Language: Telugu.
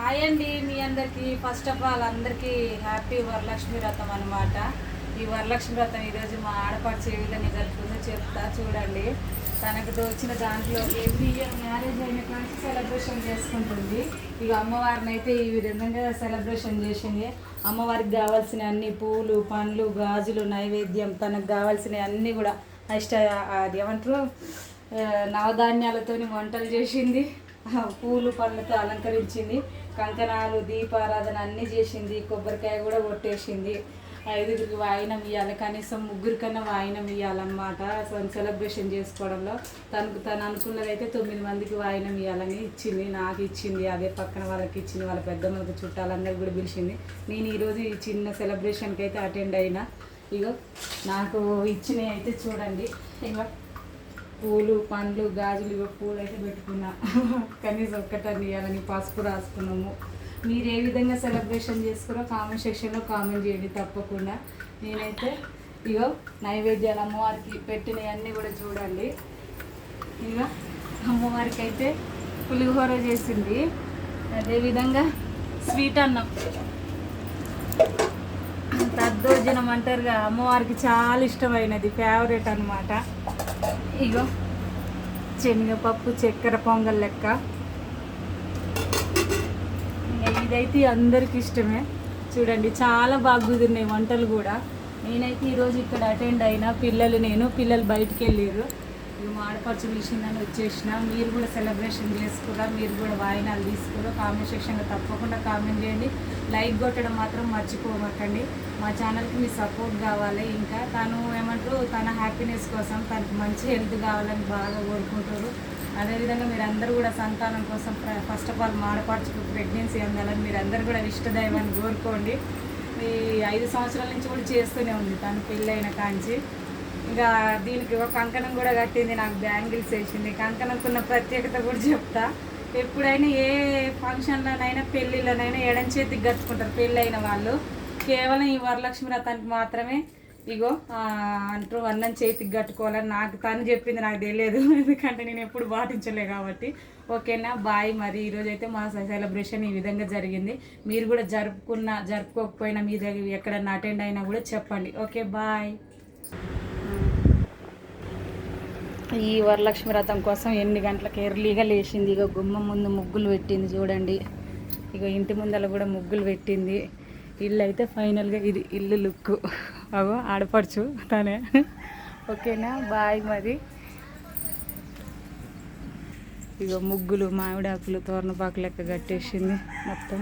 హాయ్ అండి మీ అందరికీ. ఫస్ట్ ఆఫ్ ఆల్ అందరికీ హ్యాపీ వరలక్ష్మి వ్రతం అనమాట ఈ వరలక్ష్మి వ్రతం ఈరోజు మా ఆడపడుచు ఏ విధంగా జరుపుతుందో చెప్తా చూడండి. తనకు దోచిన దాంట్లో ఎవ్రీ ఇయర్ మ్యారేజ్ అయిన సెలబ్రేషన్ చేసుకుంటుంది. ఇక అమ్మవారిని అయితే ఈ విధంగా సెలబ్రేషన్ చేసింది. అమ్మవారికి కావాల్సిన అన్ని పూలు పండ్లు గాజులు నైవేద్యం తనకు కావాల్సిన అన్నీ కూడా ఇష్ట అది ఏమంటారు? ఆ, నవధాన్యాలతోని వంటలు చేసింది. పూలు పళ్ళతో అలంకరించింది. కంకణాలు దీపారాధన అన్నీ చేసింది. కొబ్బరికాయ కూడా కొట్టేసింది. ఐదుగురికి వాయినం ఇవ్వాలి కనీసం ముగ్గురికన్నా వాయినం ఇవ్వాలన్నమాట సెలబ్రేషన్ చేసుకోవడంలో. తనకు తను అనుకున్నది అయితే తొమ్మిది మందికి వాయినం ఇవ్వాలని ఇచ్చింది. నాకు ఇచ్చింది. అదే పక్కన వాళ్ళకి ఇచ్చింది. వాళ్ళ పెద్దమ్మలకు చుట్టాలందరికి కూడా పిలిచింది. నేను ఈరోజు ఈ చిన్న సెలబ్రేషన్కి అయితే అటెండ్ అయినా. ఇగో నాకు ఇచ్చినవి అయితే చూడండి. ఇగో పూలు పండ్లు గాజులు ఇగో పూలు అయితే పెట్టుకున్నా. కనీసం ఒక్కటని ఇవ్వాలని పసుపు రాసుకున్నాము. మీరు ఏ విధంగా సెలబ్రేషన్ చేసుకున్నారో కామెంట్ సెక్షన్లో కామెంట్ చేయండి తప్పకుండా. నేనైతే ఇగో నైవేద్యాలు అమ్మవారికి పెట్టినవన్నీ కూడా చూడండి. ఇగో అమ్మవారికి అయితే పులిహోర చేసింది. అదేవిధంగా స్వీట్ అన్నం. దద్దోజనం అంటారుగా అమ్మవారికి చాలా ఇష్టమైనది ఫేవరెట్ అన్నమాట. ఇగో శనగపప్పు చక్కెర పొంగల్ లెక్క. ఇదైతే అందరికి ఇష్టమే. చూడండి చాలా బాగా కుదిరినాయి వంటలు కూడా. నేనైతే ఈరోజు ఇక్కడ అటెండ్ అయినా పిల్లలు నేను పిల్లలు బయటికి వెళ్ళారు ఇక మాడపరచు పిలిచిందని వచ్చేసిన మీరు కూడా సెలబ్రేషన్ చేసుకురా మీరు కూడా వాయినాలు తీసుకురా కామెంట్ సెక్షన్లో తప్పకుండా కామెంట్ చేయండి. లైక్ కొట్టడం మాత్రం మర్చిపోవకండి మా ఛానల్కి మీ సపోర్ట్ కావాలి ఇంకా. తను ఏమంటారు తన హ్యాపీనెస్ కోసం తనకు మంచి హెల్త్ కావాలని బాగా కోరుకుంటారు అదేవిధంగా మీరు అందరూ కూడా సంతానం కోసం ఫస్ట్ ఆఫ్ ఆల్ మాడపరచుకు ప్రెగ్నెన్సీ అందాలని మీరు అందరూ కూడా ఇష్టదైవాన్ని కోరుకోండి. ఈ ఐదు సంవత్సరాల నుంచి కూడా చేస్తూనే ఉంది. తను పెళ్ళైన కాంచి. ఇంకా దీనికి ఒక కంకణం కూడా కట్టింది నాకు బ్యాంగిల్స్ వేసింది. కంకణంకున్న ప్రత్యేకత కూడా చెప్తా. ఎప్పుడైనా ఏ ఫంక్షన్లోనైనా పెళ్ళిళ్ళనైనా ఎడం చేతికి కట్టుకుంటారు పెళ్ళైన వాళ్ళు. కేవలం ఈ వరలక్ష్మి వ్రతానికి మాత్రమే ఇగో అంటూ అంటారు అన్నం చేతికి కట్టుకోవాలని నాకు తను చెప్పింది నాకు తెలియదు. ఎందుకంటే నేను ఎప్పుడు పాటించలే కాబట్టి. ఓకేనా? బాయ్ మరి. ఈరోజు అయితే మా సెలబ్రేషన్ ఈ విధంగా జరిగింది. మీరు కూడా జరుపుకున్న జరుపుకోకపోయినా మీ దగ్గర ఎక్కడన్నా అటెండ్ అయినా కూడా చెప్పండి. Okay bye. ఈ వరలక్ష్మి వ్రతం కోసం ఎన్ని గంటలకు ఎర్లీగా లేచింది? ఇక గుమ్మం ముందు ముగ్గులు పెట్టింది చూడండి. ఇక ఇంటి ముందర కూడా ముగ్గులు పెట్టింది. ఇల్లు అయితే ఫైనల్గా ఇది ఇల్లు లుక్. అగో ఆడపడుచు తనే. ఓకేనా? బాయ్ మరి. ఇగో ముగ్గులు మామిడాకులు తోరణపాకు లెక్క కట్టేసింది మొత్తం.